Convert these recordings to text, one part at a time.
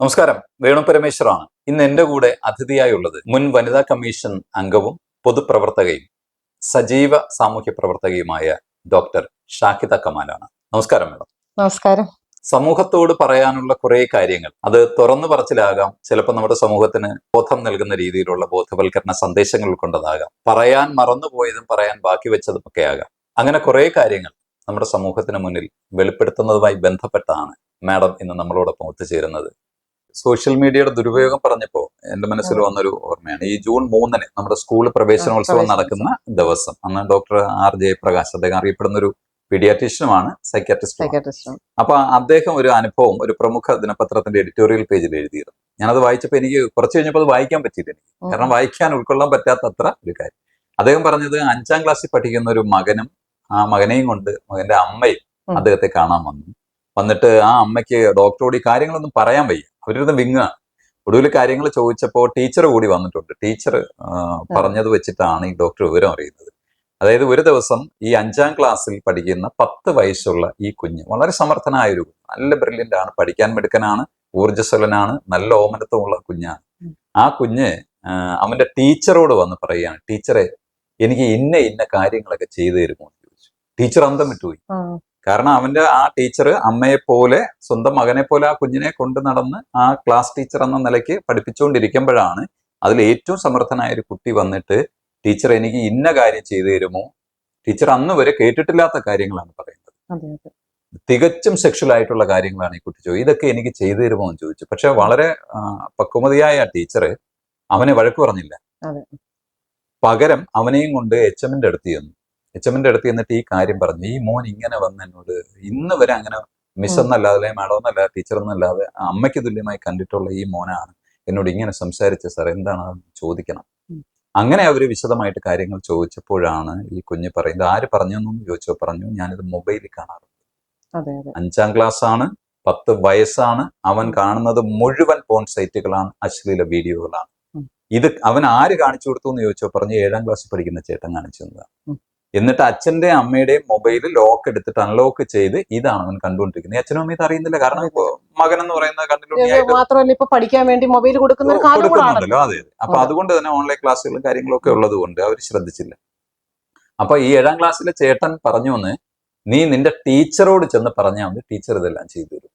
നമസ്കാരം. വേണു പരമേശ്വറാണ്. ഇന്ന് എന്റെ കൂടെ അതിഥിയായുള്ളത് മുൻ വനിതാ കമ്മീഷൻ അംഗവും പൊതുപ്രവർത്തകയും സജീവ സാമൂഹ്യ പ്രവർത്തകയുമായ ഡോക്ടർ ഷാഹിദ കമാലാണ്. നമസ്കാരം മേഡം. നമസ്കാരം. സമൂഹത്തോട് പറയാനുള്ള കുറെ കാര്യങ്ങൾ. അത് തുറന്നു പറച്ചിലാകാം. ചിലപ്പോൾ നമ്മുടെ സമൂഹത്തിന് ബോധം നൽകുന്ന രീതിയിലുള്ള ബോധവൽക്കരണ സന്ദേശങ്ങൾ കൊണ്ടതാകാം പറയാൻ മറന്നുപോയതും പറയാൻ ബാക്കി വെച്ചതും ഒക്കെ ആകാം. അങ്ങനെ കുറെ കാര്യങ്ങൾ നമ്മുടെ സമൂഹത്തിന് മുന്നിൽ വെളിപ്പെടുത്തുന്നതുമായി ബന്ധപ്പെട്ടാണ് മാഡം ഇന്ന് നമ്മളോടൊപ്പം ഒത്തുചേരുന്നത്. സോഷ്യൽ മീഡിയയുടെ ദുരുപയോഗം പറഞ്ഞപ്പോ എന്റെ മനസ്സിൽ വന്നൊരു ഓർമ്മയാണ്. ഈ ജൂൺ മൂന്നിന് നമ്മുടെ സ്കൂൾ പ്രവേശനോത്സവം നടക്കുന്ന ദിവസം. അന്ന് ഡോക്ടർ ആർ ജയപ്രകാശ് അദ്ദേഹം അറിയപ്പെടുന്ന ഒരു പീഡിയാട്രീഷ്യനുമാണ് സൈക്യാട്രിസ്റ്റും. അപ്പൊ അദ്ദേഹം ഒരു അനുഭവം ഒരു പ്രമുഖ ദിനപത്രത്തിന്റെ എഡിറ്റോറിയൽ പേജിൽ എഴുതിയിരുന്നു. ഞാനത് വായിച്ചപ്പോൾ എനിക്ക് കുറച്ച് കഴിഞ്ഞപ്പോൾ അത് വായിക്കാൻ പറ്റിയില്ല എനിക്ക്. കാരണം വായിക്കാൻ ഉൾക്കൊള്ളാൻ പറ്റാത്ത അത്ര ഒരു കാര്യം. അദ്ദേഹം പറഞ്ഞത് അഞ്ചാം ക്ലാസ്സിൽ പഠിക്കുന്ന ഒരു മകനും ആ മകനെയും കൊണ്ട് മകന്റെ അമ്മയും അദ്ദേഹത്തെ കാണാൻ വന്നു. വന്നിട്ട് ആ അമ്മയ്ക്ക് ഡോക്ടറോട് ഈ കാര്യങ്ങളൊന്നും പറയാൻ വയ്യ. അവരിരുന്ന് വിങ്ങാണ് ഒടുവിൽ കാര്യങ്ങൾ ചോദിച്ചപ്പോൾ ടീച്ചർ കൂടി വന്നിട്ടുണ്ട്. ടീച്ചർ പറഞ്ഞത് വെച്ചിട്ടാണ് ഈ ഡോക്ടർ വിവരം അറിയുന്നത്. അതായത് ഒരു ദിവസം ഈ അഞ്ചാം ക്ലാസ്സിൽ പഠിക്കുന്ന പത്ത് വയസ്സുള്ള ഈ കുഞ്ഞ് വളരെ സമർത്ഥനായ ഒരു നല്ല ബ്രില്യന്റ് ആണ്. പഠിക്കാൻ മിടുക്കനാണ്. ഊർജസ്വലനാണ്. നല്ല ഓമനത്വമുള്ള കുഞ്ഞാണ്. ആ കുഞ്ഞ് അവന്റെ ടീച്ചറോട് വന്ന് പറയുകയാണ് ടീച്ചറെ എനിക്ക് ഇന്ന ഇന്ന കാര്യങ്ങളൊക്കെ ചെയ്തു തരുമോ? എന്ന് ചോദിച്ചു. ടീച്ചർ അന്തം വിട്ടുപോയി. കാരണം അവന്റെ ആ ടീച്ചർ അമ്മയെ പോലെ സ്വന്തം മകനെ പോലെ ആ കുഞ്ഞിനെ കൊണ്ട് നടന്ന് ആ ക്ലാസ് ടീച്ചർ എന്ന നിലയ്ക്ക് പഠിപ്പിച്ചുകൊണ്ടിരിക്കുമ്പോഴാണ് അതിൽ ഏറ്റവും സമർത്ഥനായ ഒരു കുട്ടി വന്നിട്ട് ടീച്ചർ എനിക്ക് ഇന്ന കാര്യം ചെയ്തു തരുമോ? ടീച്ചർ അന്ന് വരെ കേട്ടിട്ടില്ലാത്ത കാര്യങ്ങളാണ് പറയുന്നത്. തികച്ചും സെക്ഷൽ ആയിട്ടുള്ള കാര്യങ്ങളാണ് ഈ കുട്ടി ചോദിച്ചത് ഇതൊക്കെ എനിക്ക് ചെയ്തു തരുമോ? എന്ന് ചോദിച്ചു. പക്ഷെ വളരെ പക്വമതിയായ ആ ടീച്ചർ അവനെ വഴക്ക് പറഞ്ഞില്ല. പകരം അവനെയും കൊണ്ട് എച്ച് എമ്മിന്റെ അടുത്ത് ചെന്നു. എച്ച് എമ്മിന്റെ അടുത്ത് ചെന്നിട്ട് ഈ കാര്യം പറഞ്ഞു. ഈ മോൻ ഇങ്ങനെ വന്ന് എന്നോട് ഇന്ന് വരെ അങ്ങനെ മിസ്. എന്നല്ലാതെ മാഡം എന്നല്ലാതെ ടീച്ചർ എന്നല്ലാതെ അമ്മയ്ക്ക് തുല്യമായി കണ്ടിട്ടുള്ള ഈ മോനാണ് എന്നോട് ഇങ്ങനെ സംസാരിച്ച സാർ എന്താണ് ചോദിക്കണം? അങ്ങനെ അവർ വിശദമായിട്ട് കാര്യങ്ങൾ ചോദിച്ചപ്പോഴാണ് ഈ കുഞ്ഞ് പറയുന്നത്. ആര് പറഞ്ഞു എന്നൊന്നും ചോദിച്ചോ പറഞ്ഞു ഞാനിത് മൊബൈലിൽ കാണാറുണ്ട്. അഞ്ചാം ക്ലാസ് ആണ് പത്ത് വയസ്സാണ് അവൻ കാണുന്നത് മുഴുവൻ പോൺ സൈറ്റുകളാണ് അശ്ലീല വീഡിയോകളാണ്. ഇത് അവൻ ആര് കാണിച്ചു കൊടുത്തു എന്ന് ചോദിച്ചോ പറഞ്ഞു ഏഴാം ക്ലാസ് പഠിക്കുന്ന ചേട്ടൻ കാണിച്ചു തന്നതാണ്. എന്നിട്ട് അച്ഛന്റെ അമ്മയുടെയും മൊബൈൽ ലോക്ക് എടുത്തിട്ട് അൺലോക്ക് ചെയ്ത് ഇതാണ് അവൻ കണ്ടുകൊണ്ടിരിക്കുന്നത്. അച്ഛനും അമ്മയും അറിയുന്നില്ല. കാരണം ഇപ്പോ മകൻ എന്ന് പറയുന്ന കണ്ടിട്ടുണ്ടെങ്കിൽ മാത്രമല്ല ഇപ്പൊ പഠിക്കാൻ വേണ്ടി മൊബൈൽ കൊടുക്കുന്ന കൊടുക്കുന്നുണ്ടല്ലോ. അതെ അതെ. അപ്പൊ അതുകൊണ്ട് തന്നെ ഓൺലൈൻ ക്ലാസ്സുകളും കാര്യങ്ങളൊക്കെ ഉള്ളത് കൊണ്ട് അവർ ശ്രദ്ധിച്ചില്ല. അപ്പൊ ഈ ഏഴാം ക്ലാസ്സിലെ ചേട്ടൻ പറഞ്ഞു വന്ന് നീ നിന്റെ ടീച്ചറോട് ചെന്ന് പറഞ്ഞാൽ മതി. ടീച്ചർ ഇതെല്ലാം ചെയ്തു തരും.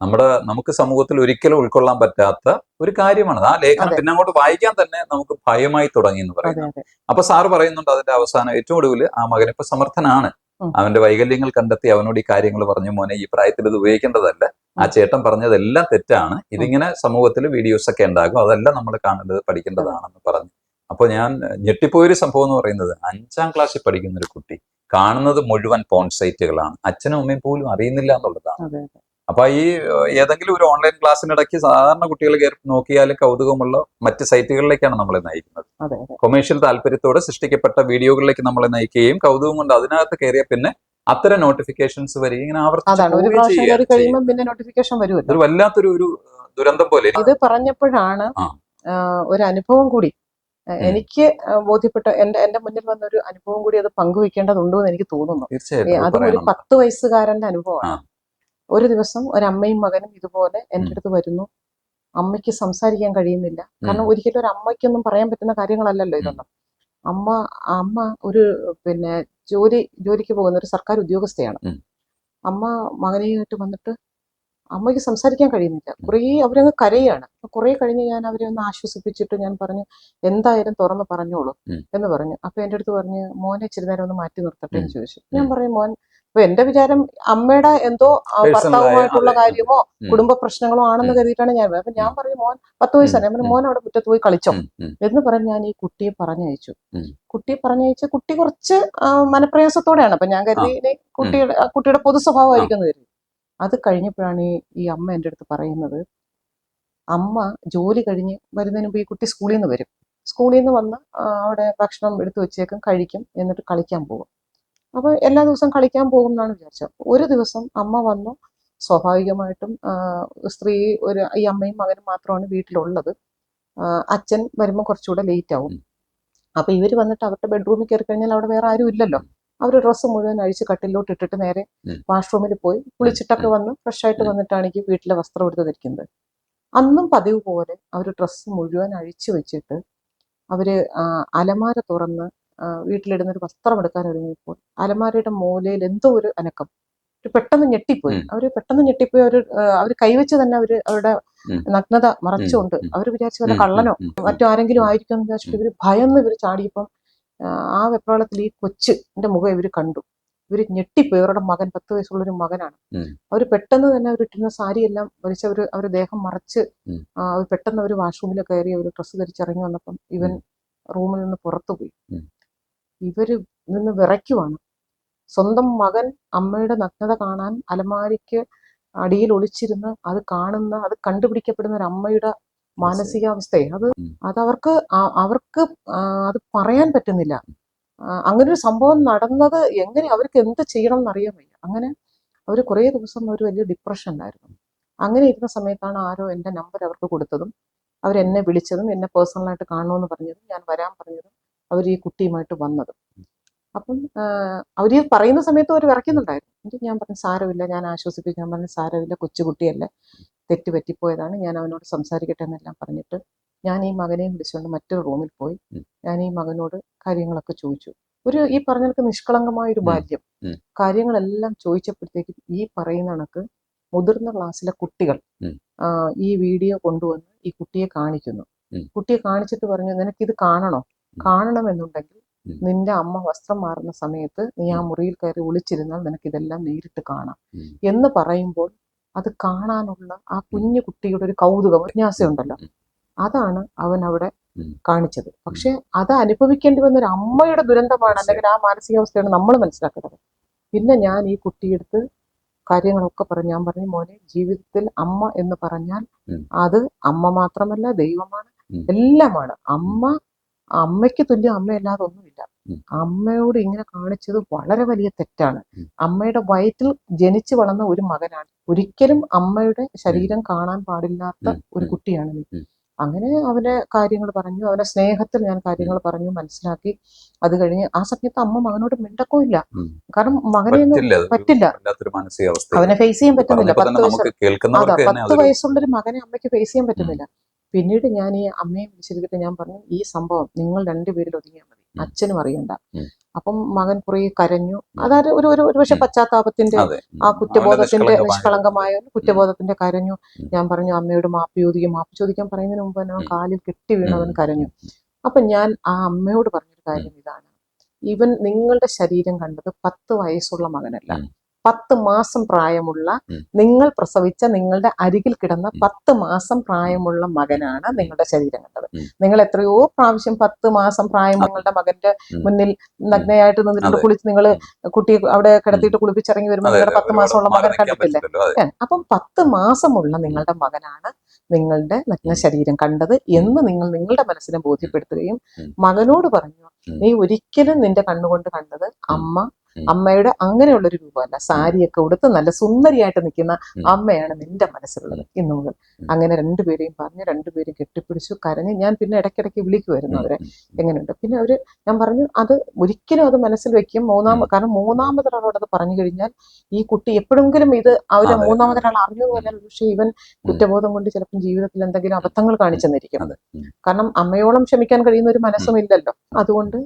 നമ്മുടെ നമുക്ക് സമൂഹത്തിൽ ഒരിക്കലും ഉൾക്കൊള്ളാൻ പറ്റാത്ത ഒരു കാര്യമാണ് ആ ലേഖനം പിന്നെ അങ്ങോട്ട് വായിക്കാൻ തന്നെ നമുക്ക് ഭയമായി തുടങ്ങി എന്ന് പറയുന്നത് അപ്പൊ സാറ് പറയുന്നുണ്ട് അതിന്റെ അവസാനം ഏറ്റവും ഒടുവിൽ ആ മകൻ ഇപ്പൊ സമർത്ഥനാണ്. അവന്റെ വൈകല്യങ്ങൾ കണ്ടെത്തി അവനോട് ഈ കാര്യങ്ങൾ പറഞ്ഞു മോനെ ഈ പ്രായത്തിൽ ഇത് ഉപയോഗിക്കേണ്ടതല്ല. ആ ചേട്ടൻ പറഞ്ഞതെല്ലാം തെറ്റാണ്. ഇതിങ്ങനെ സമൂഹത്തിൽ വീഡിയോസ് ഒക്കെ ഉണ്ടാകും. അതെല്ലാം നമ്മൾ കാണേണ്ടത് പഠിക്കേണ്ടതാണെന്ന് പറഞ്ഞു. അപ്പൊ ഞാൻ ഞെട്ടിപ്പോയൊരു സംഭവം എന്ന് പറയുന്നത് അഞ്ചാം ക്ലാസ്സിൽ പഠിക്കുന്ന ഒരു കുട്ടി കാണുന്നത് മുഴുവൻ പോൺ സൈറ്റുകളാണ്. അച്ഛനും അമ്മയും പോലും അറിയുന്നില്ല എന്നുള്ളതാണ്. അപ്പൊ ഈ ഏതെങ്കിലും ഒരു ഓൺലൈൻ ക്ലാസ്സിനിടയ്ക്ക് സാധാരണ കുട്ടികൾ നോക്കിയാൽ കൗതുകമുള്ള മറ്റ് സൈറ്റുകളിലേക്കാണ് നമ്മളെ നയിക്കുന്നത്. കൊമേഴ്ഷ്യൽ താല്പര്യത്തോടെ സൃഷ്ടിക്കപ്പെട്ട വീഡിയോകളിലേക്ക് നമ്മളെ നയിക്കുകയും കൗതുകം കൊണ്ട് അതിനകത്ത് കയറിയ പിന്നെ അത്തരം നോട്ടിഫിക്കേഷൻസ് വരികയും ഇങ്ങനെ ആവർത്തിച്ച് ഒരു വല്ലാത്തൊരു ഒരു ദുരന്തം പോലെ ഇത് പറഞ്ഞപ്പോഴാണ് ഒരു അനുഭവം കൂടി. എനിക്ക് ബോധ്യപ്പെട്ട എന്റെ എന്റെ മുന്നിൽ വന്ന ഒരു അനുഭവം കൂടി അത് പങ്കുവെക്കേണ്ടതുണ്ടോ എന്ന് എനിക്ക് തോന്നുന്നു. അത് ഒരു പത്ത് വയസ്സുകാരന്റെ അനുഭവമാണ്. ഒരു ദിവസം ഒരമ്മയും മകനും ഇതുപോലെ എന്റെ അടുത്ത് വരുന്നു. അമ്മയ്ക്ക് സംസാരിക്കാൻ കഴിയുന്നില്ല. കാരണം. ഒരിക്കലും ഒരു അമ്മയ്ക്കൊന്നും പറയാൻ പറ്റുന്ന കാര്യങ്ങളല്ലല്ലോ ഇതൊന്നും. അമ്മ അമ്മ ഒരു പിന്നെ ജോലി ജോലിക്ക് പോകുന്ന ഒരു സർക്കാർ ഉദ്യോഗസ്ഥയാണ്. അമ്മ മകനെയായിട്ട് വന്നിട്ട് അമ്മയ്ക്ക് സംസാരിക്കാൻ കഴിയുന്നില്ല. കുറേ അവരങ്ങ് കരയാണ്. കുറെ കഴിഞ്ഞ് ഞാൻ അവരെ ഒന്ന് ആശ്വസിപ്പിച്ചിട്ട് ഞാൻ പറഞ്ഞു എന്തായാലും തുറന്ന് പറഞ്ഞോളൂ എന്ന് പറഞ്ഞു. അപ്പൊ എന്റെ അടുത്ത് പറഞ്ഞ് മോനെ ഇച്ചിരി നേരം ഒന്ന് മാറ്റി നിർത്തട്ടെ എന്ന് ചോദിച്ചു. ഞാൻ പറഞ്ഞു പറയും മോൻ അപ്പൊ എന്റെ വിചാരം അമ്മയുടെ എന്തോ ഭർത്താവുമായിട്ടുള്ള കാര്യമോ കുടുംബ പ്രശ്നങ്ങളോ ആണെന്ന്. കരുതിയിട്ടാണ് ഞാൻ അപ്പൊ ഞാൻ പറയും പറഞ്ഞു മോൻ പത്ത് വയസ്സാണ് ഞാൻ മോൻ അവിടെ മുറ്റത്ത് പോയി കളിച്ചോ. എന്ന് പറഞ്ഞ് ഞാൻ ഈ കുട്ടിയെ പറഞ്ഞയച്ചു. കുട്ടിയെ പറഞ്ഞയച്ച് കുട്ടി കുറച്ച് മനപ്രയാസത്തോടെയാണ്. അപ്പൊ ഞാൻ കരുതി ഇനി കുട്ടിയുടെ കുട്ടിയുടെ പൊതു സ്വഭാവമായിരിക്കും കരുതി. അത് കഴിഞ്ഞപ്പോഴാണ് ഈ ഈ അമ്മ എന്റെ അടുത്ത് പറയുന്നത് അമ്മ ജോലി കഴിഞ്ഞ് വരുന്നതിന് മുമ്പ് ഈ കുട്ടി സ്കൂളിൽ നിന്ന് വരും. സ്കൂളിൽ നിന്ന് വന്ന് അവിടെ ഭക്ഷണം എടുത്തു വെച്ചേക്കും കഴിക്കും എന്നിട്ട് കളിക്കാൻ പോകും അപ്പൊ എല്ലാ ദിവസവും കളിക്കാൻ പോകും എന്നാണ് വിചാരിച്ചത് ഒരു ദിവസം അമ്മ വന്നു. സ്വാഭാവികമായിട്ടും സ്ത്രീ ഒരു ഈ അമ്മയും മകനും മാത്രമാണ് വീട്ടിലുള്ളത്. അച്ഛൻ വരുമ്പോൾ കുറച്ചുകൂടെ ലേറ്റ് ആവും. അപ്പോൾ അപ്പൊ ഇവർ വന്നിട്ട് അവരുടെ ബെഡ്റൂമിൽ കയറി കഴിഞ്ഞാൽ അവിടെ വേറെ ആരും ഇല്ലല്ലോ. അവർ ഡ്രസ്സ് മുഴുവൻ അഴിച്ച് കട്ടിലോട്ട് ഇട്ടിട്ട് നേരെ വാഷ്റൂമിൽ പോയി കുളിച്ചിട്ടൊക്കെ. വന്ന് ഫ്രഷ് ആയിട്ട്. വന്നിട്ടാണ് എനിക്ക് വീട്ടിലെ വസ്ത്രം എടുത്ത് ധരിക്കുന്നത് അന്നും പതിവ് പോലെ അവർ ഡ്രസ്സ് മുഴുവൻ അഴിച്ചു വെച്ചിട്ട് അവർ അലമാര തുറന്ന് വീട്ടിലിടുന്ന ഒരു വസ്ത്രം എടുക്കാൻ ഒരുങ്ങിയപ്പോൾ അലമാരയുടെ മൂലയിൽ എന്തോ ഒരു അനക്കം. ഒരു പെട്ടെന്ന് ഞെട്ടിപ്പോയി. അവർ പെട്ടെന്ന് ഞെട്ടിപ്പോയി. അവർ അവർ കൈവച്ച് തന്നെ അവർ അവരുടെ നഗ്നത മറച്ചുകൊണ്ട്. അവർ വിചാരിച്ചു വല്ല കള്ളനോ. മറ്റോ ആരെങ്കിലും ആയിരിക്കും എന്ന് വിചാരിച്ചിട്ട് ഇവർ ഭയന്ന് ഇവർ ചാടിയപ്പം ആ, വെപ്രാളത്തിൽ ഈ കൊച്ചിന്റെ മുഖം ഇവർ കണ്ടു. ഇവർ ഞെട്ടിപ്പോയി. അവരുടെ മകൻ പത്ത് വയസ്സുള്ള ഒരു മകനാണ്. അവർ പെട്ടെന്ന് തന്നെ അവരിട്ടിരുന്ന സാരിയെല്ലാം സാരി എല്ലാം വലിച്ച് അവർ അവർ ദേഹം മറച്ച്. പെട്ടെന്ന് അവർ വാഷ്റൂമിൽ കയറി അവർ ഡ്രസ്സ് ധരിച്ചിറങ്ങി വന്നപ്പം ഇവൻ റൂമിൽ നിന്ന് പുറത്തു പോയി. ഉം. ഇവർ നിന്ന് വിറയ്ക്കുവാണ്. സ്വന്തം മകൻ അമ്മയുടെ നഗ്നത കാണാൻ അലമാരിക്ക് അടിയിൽ ഒളിച്ചിരുന്ന് അത് കാണുന്ന അത് കണ്ടുപിടിക്കപ്പെടുന്ന ഒരു അമ്മയുടെ മാനസികാവസ്ഥയെ. അത് അത് അവർക്ക് അവർക്ക് അത് പറയാൻ പറ്റുന്നില്ല. അങ്ങനെ ഒരു സംഭവം നടന്നത് എങ്ങനെ അവർക്ക് എന്ത് ചെയ്യണം എന്നറിയാൻ വയ്യ. അങ്ങനെ അവർ കുറേ ദിവസം ഒരു വലിയ ഡിപ്രഷൻ ഡിപ്രഷനിലായിരുന്നു അങ്ങനെ ഇരുന്ന സമയത്താണ് ആരോ എന്റെ നമ്പർ അവർക്ക് കൊടുത്തതും അവരെന്നെ വിളിച്ചതും എന്നെ പേഴ്സണലായിട്ട് കാണണമെന്ന് പറഞ്ഞതും ഞാൻ വരാൻ പറഞ്ഞതും അവർ ഈ കുട്ടിയുമായിട്ട് വന്നത്. അപ്പം അവർ ഈ പറയുന്ന സമയത്ത് അവർ വിറയ്ക്കുന്നുണ്ടായിരുന്നു. എന്നിട്ട് ഞാൻ പറഞ്ഞു സാരമില്ല ഞാൻ ആശ്വസിപ്പിച്ച് ഞാൻ പറഞ്ഞു സാരമില്ല കൊച്ചുകുട്ടിയല്ല തെറ്റ് പറ്റിപ്പോയതാണ്. ഞാൻ അവനോട് സംസാരിക്കട്ടെ എന്നെല്ലാം പറഞ്ഞിട്ട് ഞാൻ ഈ മകനെയും വിളിച്ചുകൊണ്ട് മറ്റൊരു റൂമിൽ പോയി. ഞാൻ ഈ മകനോട് കാര്യങ്ങളൊക്കെ ചോദിച്ചു. ഒരു ഈ പറഞ്ഞ കണക്ക് നിഷ്കളങ്കമായ ഒരു ബാല്യം. കാര്യങ്ങളെല്ലാം ചോദിച്ചപ്പോഴത്തേക്കും ഈ പറയുന്ന കണക്ക് മുതിർന്ന ക്ലാസ്സിലെ കുട്ടികൾ ഈ വീഡിയോ കൊണ്ടുവന്ന് ഈ കുട്ടിയെ കാണിക്കുന്നു. കുട്ടിയെ കാണിച്ചിട്ട് പറഞ്ഞു നിനക്ക് ഇത് കാണണോ. കാണണമെന്നുണ്ടെങ്കിൽ. നിന്റെ അമ്മ വസ്ത്രം മാറുന്ന സമയത്ത് നീ ആ മുറിയിൽ കയറി ഒളിച്ചിരുന്നാൽ നിനക്ക് ഇതെല്ലാം നേരിട്ട് കാണാം. എന്ന് പറയുമ്പോൾ അത് കാണാനുള്ള ആ കുഞ്ഞു കുട്ടിയുടെ ഒരു കൗതുകം ജിജ്ഞാസയുണ്ടല്ലോ ഉം. അതാണ് അവൻ അവിടെ കാണിച്ചത്. പക്ഷെ അത് അനുഭവിക്കേണ്ടി വന്ന ഒരു അമ്മയുടെ ദുരന്തമാണ് അല്ലെങ്കിൽ ആ മാനസികാവസ്ഥയാണ് നമ്മൾ മനസ്സിലാക്കുന്നത് പിന്നെ ഞാൻ ഈ കുട്ടിയെടുത്ത് കാര്യങ്ങളൊക്കെ പറഞ്ഞു. ഞാൻ പറഞ്ഞു മോനെ ജീവിതത്തിൽ അമ്മ എന്ന് പറഞ്ഞാൽ അത് അമ്മ മാത്രമല്ല ദൈവമാണ്. എല്ലാമാണ്. അമ്മ അമ്മയ്ക്ക് തുല്യം അമ്മയല്ലാതെ ഒന്നുമില്ല. അമ്മയോട് ഇങ്ങനെ കാണിച്ചത് വളരെ വലിയ തെറ്റാണ്. അമ്മയുടെ വയറ്റിൽ ജനിച്ചു വളർന്ന ഒരു മകനാണ്. ഒരിക്കലും അമ്മയുടെ ശരീരം കാണാൻ പാടില്ലാത്ത ഒരു കുട്ടിയാണ് അങ്ങനെ അവനെ കാര്യങ്ങൾ പറഞ്ഞു അവനെ സ്നേഹത്തിൽ ഞാൻ കാര്യങ്ങൾ പറഞ്ഞു മനസ്സിലാക്കി. അത് കഴിഞ്ഞ് ആ സമയത്ത് അമ്മ മകനോട് മിണ്ടക്കോ ഇല്ല കാരണം മകനെ പറ്റില്ല. അവനെ ഫേസ് ചെയ്യാൻ പറ്റുന്നില്ല. പത്ത് വയസ്സ് അതാ പത്ത് വയസ്സുള്ളൊരു മകനെ അമ്മയ്ക്ക് ഫേസ് ചെയ്യാൻ പറ്റുന്നില്ല. പിന്നീട് ഞാൻ ഈ അമ്മയെ വിളിച്ചിരിക്കട്ടെ ഞാൻ പറഞ്ഞു ഈ സംഭവം നിങ്ങൾ രണ്ടുപേരിൽ ഒതുങ്ങിയാൽ മതി. അച്ഛനും അറിയണ്ട. അപ്പം മകൻ കുറെ കരഞ്ഞു. അതായത് ഒരു ഒരു ഒരുപക്ഷെ പശ്ചാത്താപത്തിന്റെ ആ കുറ്റബോധത്തിന്റെ നിഷ്കളങ്കമായ ഒരു കുറ്റബോധത്തിന്റെ കരഞ്ഞു. ഞാൻ പറഞ്ഞു അമ്മയോട് മാപ്പ് ചോദിക്കും. മാപ്പ് ചോദിക്കാൻ പറയുന്നതിന് മുമ്പ് തന്നെ കാലിൽ കെട്ടി വീണവൻ അവൻ കരഞ്ഞു. അപ്പൊ ഞാൻ ആ അമ്മയോട് പറഞ്ഞൊരു കാര്യം ഇതാണ്. ഇവൻ നിങ്ങളുടെ ശരീരം കണ്ടത് പത്ത് വയസ്സുള്ള മകനല്ല. പത്ത് മാസം പ്രായമുള്ള നിങ്ങൾ പ്രസവിച്ച നിങ്ങളുടെ അരികിൽ കിടന്ന. പത്ത് മാസം പ്രായമുള്ള മകനാണ് നിങ്ങളുടെ ശരീരം കണ്ടത് നിങ്ങൾ എത്രയോ പ്രാവശ്യം പത്ത് മാസം പ്രായം നിങ്ങളുടെ മകന്റെ മുന്നിൽ നഗ്നയായിട്ട് നിന്നിട്ട്. കുളിച്ച് നിങ്ങൾ കുട്ടിയെ അവിടെ കിടത്തിയിട്ട് കുളിപ്പിച്ചിറങ്ങി വരുമ്പോൾ നിങ്ങളുടെ പത്ത് മാസമുള്ള മകൻ കണ്ടിട്ടില്ല? അപ്പം പത്ത് മാസമുള്ള നിങ്ങളുടെ മകനാണ് നിങ്ങളുടെ നഗ്ന ശരീരം കണ്ടത് എന്ന് നിങ്ങൾ നിങ്ങളുടെ മനസ്സിനെ ബോധ്യപ്പെടുത്തുകയും മകനോട് പറഞ്ഞു. നീ ഒരിക്കലും നിന്റെ കണ്ണുകൊണ്ട് കണ്ടത് അമ്മ. അമ്മയുടെ അങ്ങനെയുള്ള ഒരു രൂപമല്ല സാരിയൊക്കെ ഉടുത്ത് നല്ല സുന്ദരിയായിട്ട് നിൽക്കുന്ന അമ്മയാണ് നിന്റെ മനസ്സിലുള്ളത് ഇന്നു മുതൽ. അങ്ങനെ രണ്ടുപേരെയും പറഞ്ഞ് രണ്ടുപേരും കെട്ടിപ്പിടിച്ചു കരഞ്ഞ് ഞാൻ പിന്നെ ഇടയ്ക്കിടയ്ക്ക് വിളിക്കുമായിരുന്നു. അവരെ. എങ്ങനെയുണ്ട്? പിന്നെ അവർ ഞാൻ പറഞ്ഞു അത് ഒരിക്കലും അത് മനസ്സിൽ വെക്കും. മൂന്നാമ. കാരണം മൂന്നാമതൊരാളോട് അത് പറഞ്ഞു കഴിഞ്ഞാൽ ഈ കുട്ടി എപ്പോഴെങ്കിലും ഇത് അവർ. മൂന്നാമതൊരാൾ അറിഞ്ഞു പോയാൽ പക്ഷേ ഇവൻ കുറ്റബോധം കൊണ്ട് ചിലപ്പോൾ ജീവിതത്തിൽ എന്തെങ്കിലും അബദ്ധങ്ങൾ കാണിച്ചെന്നിരിക്കും. കാരണം അമ്മയോളം ക്ഷമിക്കാൻ കഴിയുന്ന ഒരു മനസ്സും ഇല്ലല്ലോ. അതുകൊണ്ട്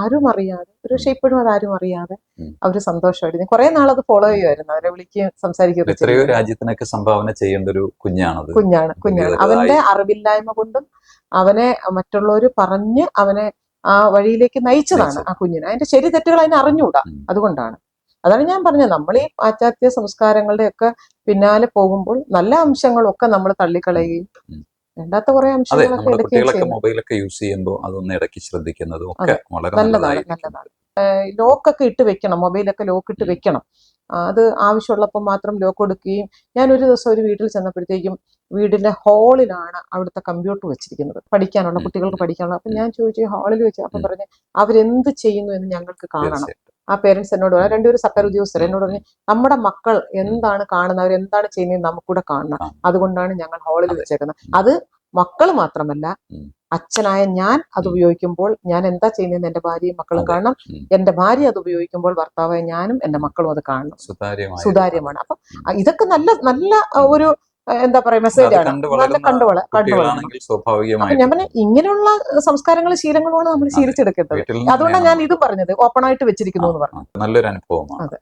ആരും അറിയാതെ ഒരു പക്ഷേ ഇപ്പോഴും അത് ആരും അറിയാതെ അവർ സന്തോഷമായിരുന്നു കുറെ നാൾ അത് ഫോളോ ചെയ്യുമായിരുന്നു അവരെ വിളിക്കുകയും സംസാരിക്കുകയും എത്രയോ. രാജ്യത്തിനൊക്കെ സംഭാവന ചെയ്യേണ്ട ഒരു കുഞ്ഞാണത്. കുഞ്ഞാണ് കുഞ്ഞാണ്. അവന്റെ അറിവില്ലായ്മ കൊണ്ടും അവനെ മറ്റുള്ളവർ പറഞ്ഞ് അവനെ ആ വഴിയിലേക്ക് നയിച്ചതാണ് ആ കുഞ്ഞിനെ. അതിന്റെ ശരി തെറ്റുകൾ അതിനെ അറിഞ്ഞുകൂടാ? അതുകൊണ്ടാണ്. അതാണ് ഞാൻ പറഞ്ഞത്. നമ്മൾ ഈ പാശ്ചാത്യ സംസ്കാരങ്ങളുടെ ഒക്കെ പിന്നാലെ പോകുമ്പോൾ നല്ല അംശങ്ങളൊക്കെ നമ്മൾ തള്ളിക്കളയുകയും. വേണ്ടാത്ത കുറെ അംശങ്ങളൊക്കെ മൊബൈലൊക്കെ യൂസ് ചെയ്യുമ്പോൾ അതൊന്ന് ഇടയ്ക്ക് ശ്രദ്ധിക്കുന്നതും ഒക്കെ വളരെ നല്ലതാണ് നല്ലതാണ്. ലോക്കൊക്കെ ഇട്ട് വെക്കണം. മൊബൈലൊക്കെ ലോക്ക് ഇട്ട് വെക്കണം. അത് ആവശ്യമുള്ളപ്പോൾ മാത്രം ലോക്ക് കൊടുക്കുകയും ഞാൻ ഒരു ദിവസം ഒരു വീട്ടിൽ ചെന്നപ്പോഴത്തേക്കും വീടിന്റെ ഹാളിലാണ് അവിടുത്തെ കമ്പ്യൂട്ടർ വെച്ചിരിക്കുന്നത്. പഠിക്കാനുള്ള കുട്ടികൾക്ക് പഠിക്കാനുള്ള. അപ്പൊ ഞാൻ ചോദിച്ചു ഹാളിൽ വെച്ച്? അപ്പൊ. പറഞ്ഞ് അവരെന്ത് ചെയ്യുന്നു എന്ന് ഞങ്ങൾക്ക് കാണണം. ആ പേരൻസ് എന്നോട് പറഞ്ഞു. രണ്ടുപേരും സർക്കാർ. ഉദ്യോഗസ്ഥർ. എന്നോട് പറഞ്ഞു നമ്മുടെ മക്കൾ എന്താണ് കാണുന്നത്? അവർ എന്താണ് ചെയ്യുന്നത്? നമുക്കൂടെ കാണണം. അതുകൊണ്ടാണ് ഞങ്ങൾ ഹാളിൽ വെച്ചേക്കുന്നത്. അത് മക്കൾ മാത്രമല്ല അച്ഛനായ ഞാൻ അത് ഉപയോഗിക്കുമ്പോൾ ഞാൻ എന്താ ചെയ്യുന്നതെന്ന് എന്റെ ഭാര്യയും മക്കളും. കാണണം. എന്റെ ഭാര്യ അത് ഉപയോഗിക്കുമ്പോൾ ഭർത്താവായ ഞാനും എന്റെ മക്കളും അത് കാണണം. സുതാര്യമാണ്. അപ്പൊ ഇതൊക്കെ നല്ല നല്ല ഒരു എന്താ പറയാ മെസ്സേജ് ആണ്. നല്ല കണ്ടുവള കണ്ടുവളാണ് വള കണ്ടു വളരണം കുട്ടികളാണെങ്കിൽ അപ്പൊ സ്വാഭാവികമായിട്ടും ഞാൻ പറഞ്ഞ ഇങ്ങനെയുള്ള സംസ്കാരങ്ങളും ശീലങ്ങളുമാണ് നമ്മൾ. ശീലിച്ചെടുക്കേണ്ടത്. അതുകൊണ്ടാണ് ഞാൻ ഇത് പറഞ്ഞത്. ഓപ്പൺ ആയിട്ട് വെച്ചിരിക്കുന്നു എന്ന് പറഞ്ഞു നല്ലൊരു അനുഭവമാണ് അതെ.